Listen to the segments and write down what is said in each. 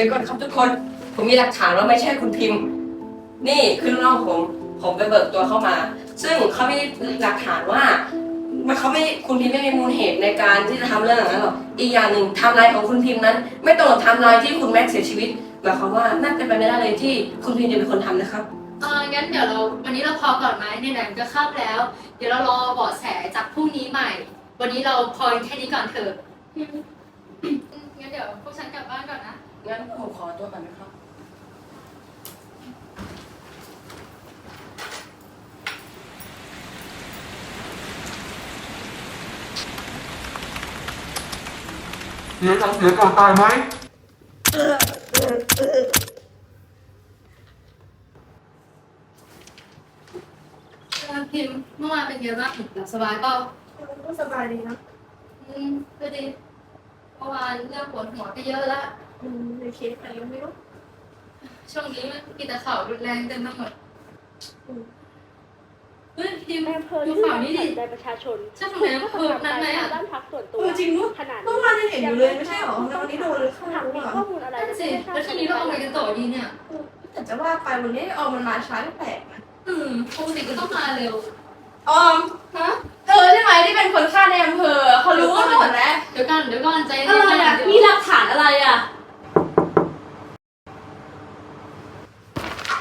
ดี๋ยวก่อนครับทุกคน ผมมีหลักฐานว่าไม่ใช่คุณพิมพ์ นี่คือลูกน้องผม ผมไปเบิกตัวเข้ามา ซึ่งเขามีหลักฐานว่ามันเขาไม่คุณพิมพ์ไม่มีมูลเหตุในการที่จะทำเรื่องอย่างนั้นหรอกอีกอย่างหนึ่งไทม์ไลน์ของคุณพิมพ์นั้น ไม่ตรงกับไทม์ไลน์ที่คุณแม็กซ์เสียชีวิตหมายความว่าน่าเป็นไปไม่ได้เลยที่คุณพิมพ์จะเป็นคนทำนะครับ เอองั้นเดี๋ยวเราวันนี้เราพอก่อนไหมในไหนๆมันก็ค่ำแล้ว เดี๋ยวเรารอเบาะแสจากพรุ่งนี้ใหม่ วันนี้เราพอแค่นี้ก่อนเถอะอืมงั้นเดี๋ยวพวกฉันกลับบ้านก่อนนะ งั้นผมขอตัวก่อนนะครับเสียกับเสียก่อนตายไหมเออพิมพ์เมื่อวานเป็นไงบ้างหลับสบายเปล่าก็สบายดีนะอืมก็ดีเมื่อวานเรื่องปวดหัวก็เยอะละ อืมในเคสอะไรก็ไม่รู้ช่วงนี้มันมีแต่ข่าวรุนแรงเต็มไปหมดเฮ้ยพิมพ์ในอำเภอดูที่ข่าวนี้ดิใจประชาชนใช่ทำไมอำเภอนั้นไหมอะบ้านพักส่วนตัวเออจริงด้วยขนาดเมื่อวานยังเห็นอยู่เลยไม่ใช่หรอทำไมวันนี้โดนเลยข้างหลัถังงมีก่อนข้อมูลอะไรนั่นสิแล้วทีนี้เราเอาไงกันต่อดีเนี่ย แต่จะว่าไปวันนี้ออมมันมาช้าแปลกนะอืมปกติก็ต้องมาเร็ว ออมฮะ เธอใช่ไหมที่เป็นคนฆ่าในอำเภอเขารู้กันหมดแล้วเดี๋ยวก่อนเดี๋ยวก่อนใจเย็นอะไรอะเดี๋ยวมีหลักฐานอะไรอะ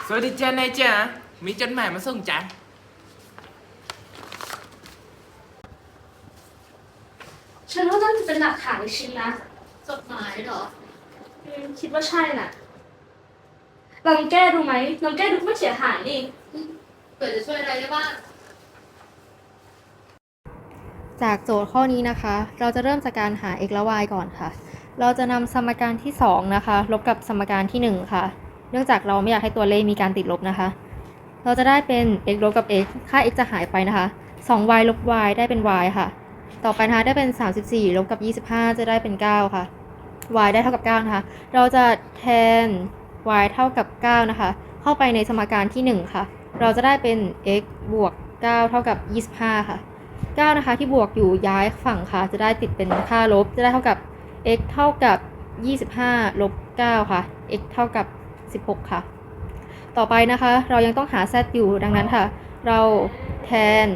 สวัสดีจ้านายจ๋ามีจดหมายมาส่งจ้ะฉันว่าน่าจะเป็นหลักฐานอีกชิ้นนะจดหมายเหรออืมคิดว่าใช่น่ะลองแก้ดูไหมลองแก้ดูก็ไม่เสียหายนี่เปิดจะช่วยอะไรได้บ้าง จากโจทย์ข้อนี้นะคะ เราจะเริ่มจากการหา x และ y ก่อนค่ะ เราจะนำสมการที่ 2 นะคะ ลบกับสมการที่ 1 ค่ะ เนื่องจากเราไม่อยากให้ตัวเลขมีการติดลบนะคะ เราจะได้เป็น x ลบกับ x ค่า x จะหายไปนะคะ 2y ลบ y ได้เป็น y ค่ะ ต่อไปนะคะได้เป็น 34 ลบกับ 25 จะได้เป็น 9 ค่ะ y ได้เท่ากับ 9 นะคะ เราจะแทน y เท่ากับ 9 นะคะ เข้าไปในสมการที่ 1 ค่ะ เราจะได้เป็น x บวก 9 เท่ากับ 25 ค่ะ 9 นะคะที่บวกอยู่ย้ายฝั่งค่ะ จะได้ติดเป็นค่าลบ จะได้เท่ากับ x เท่ากับ 25 ลบ 9 ค่ะ x เท่ากับ 16 ค่ะ ต่อไปนะคะ เรายังต้องหา z อยู่ดังนั้นค่ะ เราแทน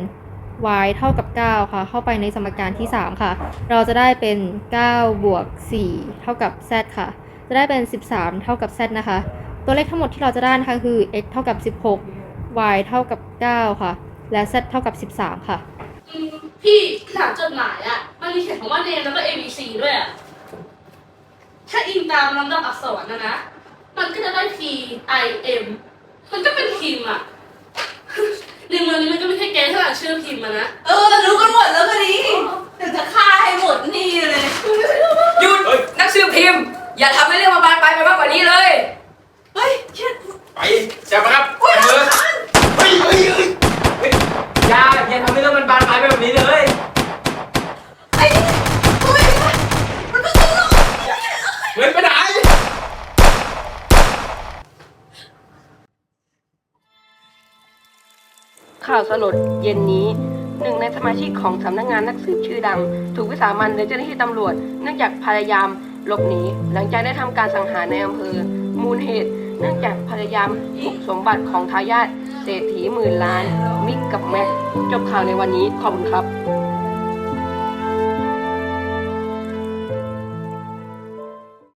y เท่ากับ 9 ค่ะ เข้าไปในสมการที่ 3 ค่ะ เราจะได้เป็น 9 บวก 4 เท่ากับ z ค่ะ จะได้เป็น 13 เท่ากับ z นะคะ ตัวเลขทั้งหมดที่เราจะได้นะคะคือ x เท่ากับ 16 y เท่ากับ 9 ค่ะ และ z เท่ากับ 13 ค่ะ พี่ถามจดหมายอะมันมีเขียนคำว่า name แล้วก็ A B C ด้วยอะถ้าอิงตามลำดับอักษรนะนะ มันก็จะได้ P I M มันก็เป็นพิมพ์อะในเมืองนี้มันก็ไม่ใช่แกเท่าไหร่ชื่อพิมพ์อะนะ เออรู้กันหมดแล้วก็ดีเดี๋ยวจะฆ่าให้หมดนี่เลยหยุดนักสืบพิมพ์ อย่าทำให้เรื่องมาบานปลายไปมากกว่านี้เลย เฮ้ยเช็ดไปจับมาครับจับมือ ข่าวสลดเย็นนี้หนึ่งในสมาชิกของสำนักงานนักสืบชื่อดัง ถูกวิสามันโดยเจ้าหน้าที่ตำรวจ เนื่องจากพยายามหลบหนีหลังจากได้ทำการสังหารในอำเภอ มูลเหตุ เนื่องจากพยายามบุกสมบัติของทายาทเศรษฐีหมื่นล้าน มิกกับแม็กจบข่าวในวันนี้ขอบคุณครับ